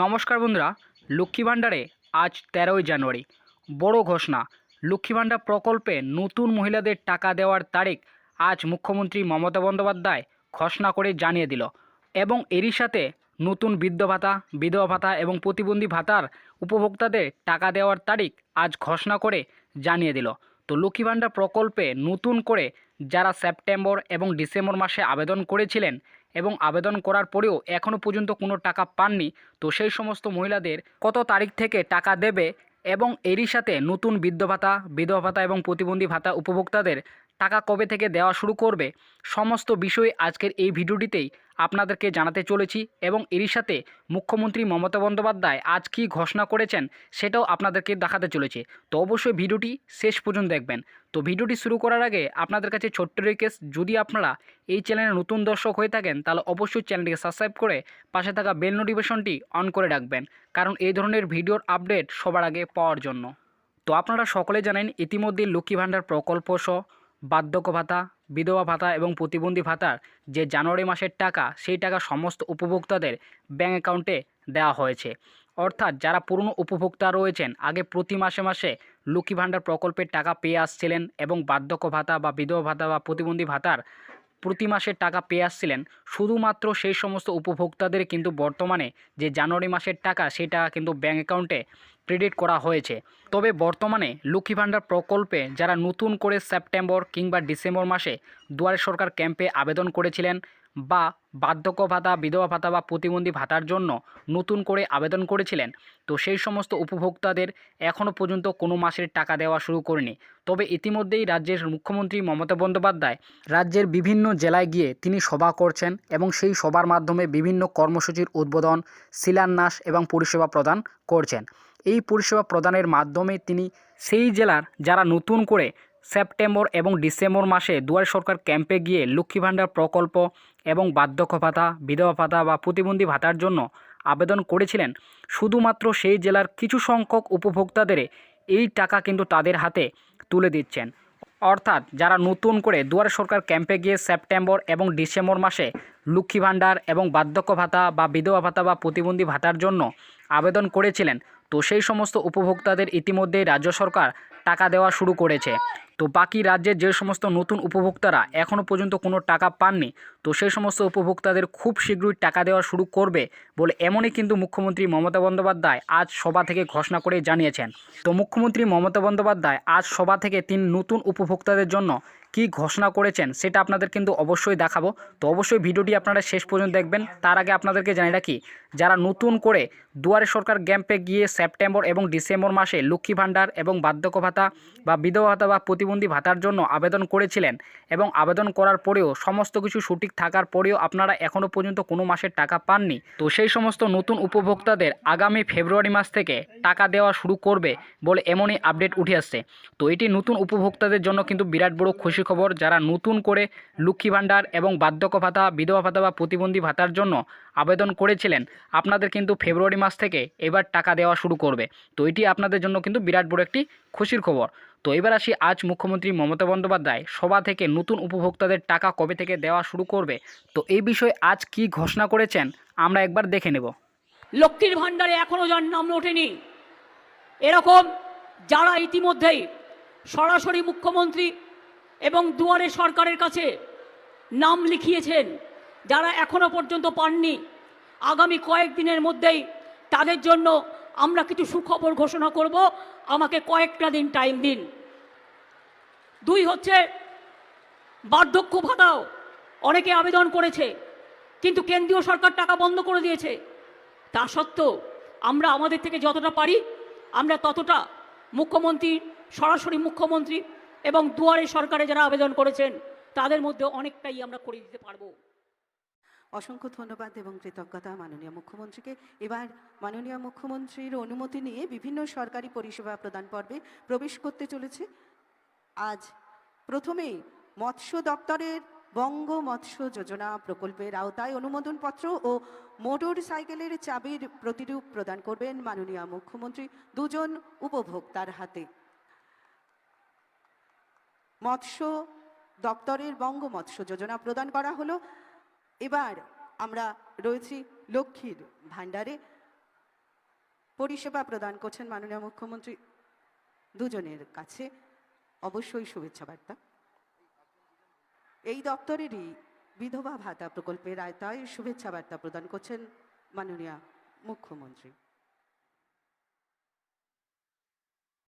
নমস্কার বন্ধুরা, লক্ষ্মী ভাণ্ডারে আজ তেরোই জানুয়ারি। বড় ঘোষণা, লক্ষ্মী ভাণ্ডার প্রকল্পে নতুন মহিলাদের টাকা দেওয়ার তারিখ আজ মুখ্যমন্ত্রী মমতা বন্দ্যোপাধ্যায় ঘোষণা করে জানিয়ে দিল এবং এরই সাথে নতুন বৃদ্ধ ভাতা, বিধবা ভাতা এবং প্রতিবন্ধী ভাতার উপভোক্তাদের টাকা দেওয়ার তারিখ আজ ঘোষণা করে জানিয়ে দিল। তো লক্ষ্মী ভাণ্ডার প্রকল্পে নতুন করে যারা সেপ্টেম্বর এবং ডিসেম্বর মাসে আবেদন করেছিলেন এবং আবেদন করার পরেও এখনও পর্যন্ত কোনো টাকা পাননি। তো সেই সমস্ত মহিলাদের কত তারিখ থেকে টাকা দেবে এবং এরই সাথে নতুন বৃদ্ধ ভাতা, বিধবা ভাতা এবং প্রতিবন্ধী ভাতা উপভোক্তাদের টাকা কবে থেকে দেওয়া শুরু করবে? সমস্ত বিষয়ে আজকের এই ভিডিওটিতেই আপনাদেরকে জানাতে চলেছি এবং এরই সাথে মুখ্যমন্ত্রী মমতা বন্দ্যোপাধ্যায় আজ কী ঘোষণা করেছেন সেটাও আপনাদেরকে দেখাতে চলেছে। তো অবশ্যই ভিডিওটি শেষ পর্যন্ত দেখবেন। তো ভিডিওটি শুরু করার আগে আপনাদের কাছে ছোট্ট রিকোয়েস্ট যদি আপনারা এই চ্যানেলে নতুন দর্শক হয়ে থাকেন, তাহলে অবশ্যই চ্যানেলটিকে সাবস্ক্রাইব করে পাশে থাকা বেল নোটিফিকেশনটি অন করে রাখবেন, কারণ এই ধরনের ভিডিওর আপডেট সবার আগে পাওয়ার জন্য। তো আপনারা সকলে জানেন ইতিমধ্যে লক্ষ্মী ভাণ্ডার প্রকল্প সহ বার্ধক্য ভাতা, বিধবা ভাতা এবং প্রতিবন্ধী ভাতার যে জানুয়ারি মাসের টাকা, সেই টাকা সমস্ত উপভোক্তাদের ব্যাঙ্ক অ্যাকাউন্টে দেওয়া হয়েছে। অর্থাৎ যারা পুরনো উপভোক্তা রয়েছেন, আগে প্রতি মাসে মাসে লক্ষ্মী ভাণ্ডার প্রকল্পের টাকা পেয়ে আসছিলেন এবং বার্ধক্য ভাতা বা বিধবা ভাতা বা প্রতিবন্ধী ভাতার প্রতি মাসের টাকা পেয়ে আসছিলেন। শুধুমাত্র সেই সমস্ত উপভোক্তাদের কিন্তু বর্তমানে যে জানুয়ারি মাসের টাকা সেই টাকা কিন্তু ব্যাঙ্ক অ্যাকাউন্টে ক্রেডিট করা হয়েছে। তবে বর্তমানে লক্ষ্মী ভাণ্ডার প্রকল্পে যারা নতুন করে সেপ্টেম্বর কিংবা ডিসেম্বর মাসে দুয়ারে সরকার ক্যাম্পে আবেদন করেছিলেন বা বার্ধক্য ভাতা বিধবা ভাতা বা প্রতিবন্ধী ভাতার জন্য নতুন করে আবেদন করেছিলেন। তো সেই সমস্ত উপভোক্তাদের এখনও পর্যন্ত কোনো মাসের টাকা দেওয়া শুরু করেনি। তবে ইতিমধ্যেই রাজ্যের মুখ্যমন্ত্রী মমতা বন্দ্যোপাধ্যায় রাজ্যের বিভিন্ন জেলায় গিয়ে তিনি সভা করছেন এবং সেই সভার মাধ্যমে বিভিন্ন কর্মসূচির উদ্বোধন, শিলান্যাস এবং পরিষেবা প্রদান করছেন। এই পরিষেবা প্রদানের মাধ্যমে তিনি সেই জেলার যারা নতুন করে সেপ্টেম্বর এবং ডিসেম্বর মাসে দুয়ারে সরকার ক্যাম্পে গিয়ে লক্ষ্মী ভাণ্ডার প্রকল্প এবং বার্ধক্য ভাতা, বিধবা ভাতা বা প্রতিবন্ধী ভাতার জন্য আবেদন করেছিলেন। শুধুমাত্র সেই জেলার কিছু সংখ্যক উপভোক্তাদের এই টাকা কিন্তু তাদের হাতে তুলে দিচ্ছেন। অর্থাৎ যারা নতুন করে দুয়ারে সরকার ক্যাম্পে গিয়ে সেপ্টেম্বর এবং ডিসেম্বর মাসে লক্ষ্মী ভাণ্ডার এবং বার্ধক্য ভাতা বা বিধবা ভাতা বা প্রতিবন্ধী ভাতার জন্য আবেদন করেছিলেন, তো সেই সমস্ত উপভোক্তাদের ইতিমধ্যেই রাজ্য সরকার টাকা দেওয়া শুরু করেছে। তো বাকি রাজ্যের যে সমস্ত নতুন উপভোক্তারা এখনও পর্যন্ত কোনো টাকা পাননি, তো সেই সমস্ত উপভোক্তাদের খুব শীঘ্রই টাকা দেওয়া শুরু করবে বলে এমনই কিন্তু মুখ্যমন্ত্রী মমতা বন্দ্যোপাধ্যায় আজ সভা থেকে ঘোষণা করে জানিয়েছেন। তো মুখ্যমন্ত্রী মমতা বন্দ্যোপাধ্যায় আজ সভা থেকে তিন নতুন উপভোক্তাদের জন্য কি ঘোষণা করেছেন সেটা আপনাদের কিন্তু অবশ্যই দেখাবো। তো অবশ্যই ভিডিওটি আপনারা শেষ পর্যন্ত দেখবেন। তার আগে আপনাদেরকে জানিয়ে রাখি, যারা নতুন করে দুয়ারে সরকার ক্যাম্পে গিয়ে সেপ্টেম্বর এবং ডিসেম্বর মাসে লক্ষ্মী ভাণ্ডার এবং বার্ধক্য ভাতা বা বিধবা ভাতা বা প্রতিবন্ধী ভাতার জন্য আবেদন করেছিলেন এবং আবেদন করার পরেও সমস্ত কিছু সঠিক থাকার পরেও আপনারা এখনও পর্যন্ত কোনো মাসের টাকা পাননি। তো সেই সমস্ত নতুন উপভোক্তাদের আগামী ফেব্রুয়ারি মাস থেকে টাকা দেওয়া শুরু করবে বলে এমনই আপডেট উঠে আসছে। তো এটি নতুন উপভোক্তাদের জন্য কিন্তু বিরাট বড় খুশি খবর যারা নতুন করে লক্ষ্মী ভাণ্ডার এবং বার্ধক্য ভাতা, বিধবা ভাতা বা প্রতিবন্ধী ভাতার জন্য আবেদন করেছিলেন, আপনাদের কিন্তু ফেব্রুয়ারি মাস থেকে এবার টাকা দেওয়া শুরু করবে। তো এটি আপনাদের জন্য কিন্তু বিরাট বড় একটি খুশির খবর। তো এবার আসি আজ মুখ্যমন্ত্রী মমতা বন্দ্যোপাধ্যায় সভা থেকে নতুন উপভোক্তাদের টাকা কবে থেকে দেওয়া শুরু করবে? তো এই বিষয়ে আজ কি ঘোষণা করেছেন, আমরা একবার দেখে নেব। লক্ষ্মীর ভাণ্ডারে এখনও যার নাম ওঠেনি। এরকম যারা ইতিমধ্যেই সরাসরি মুখ্যমন্ত্রী এবং দুয়ারে সরকারের কাছে নাম লিখিয়েছেন, যারা এখনও পর্যন্ত পাননি। আগামী কয়েকদিনের মধ্যেই তাদের জন্য আমরা কিছু সুখবর ঘোষণা করব। আমাকে কয়েকটা দিন টাইম দিন। দুই হচ্ছে, বার্ধক্য ভাতাও অনেকে আবেদন করেছে, কিন্তু কেন্দ্রীয় সরকার টাকা বন্ধ করে দিয়েছে। তা সত্ত্বেও আমরা আমাদের থেকে যতটা পারি, আমরা ততটা মুখ্যমন্ত্রী, সরাসরি মুখ্যমন্ত্রী এবং দুয়ারে সরকারে যারা আবেদন করেছেন, তাদের মধ্যে অনেকটাই আমরা করে দিতে পারব। অসংখ্য ধন্যবাদ এবং কৃতজ্ঞতা মাননীয় মুখ্যমন্ত্রীকে। এবার মাননীয় মুখ্যমন্ত্রীর অনুমতি নিয়ে বিভিন্ন সরকারি পরিষেবা প্রদান পর্বে প্রবেশ করতে চলেছে। আজ প্রথমেই মৎস্য দপ্তরের বঙ্গ মৎস্য যোজনা প্রকল্পের আওতায় অনুমোদনপত্র ও মোটর সাইকেলের চাবির প্রতিরূপ প্রদান করবেন মাননীয় মুখ্যমন্ত্রী। দুজন উপভোক্তার হাতে। মৎস্য দপ্তরের বঙ্গ মৎস্য যোজনা প্রদান করা হলো। এবার আমরা রয়েছি লক্ষ্মীর ভাণ্ডারে। পরিষেবা প্রদান করছেন মাননীয় মুখ্যমন্ত্রী দুজনের কাছে। অবশ্যই শুভেচ্ছা বার্তা। এই দপ্তরেরই বিধবা ভাতা প্রকল্পের আয়তায় শুভেচ্ছা বার্তা প্রদান করছেন মাননীয় মুখ্যমন্ত্রী।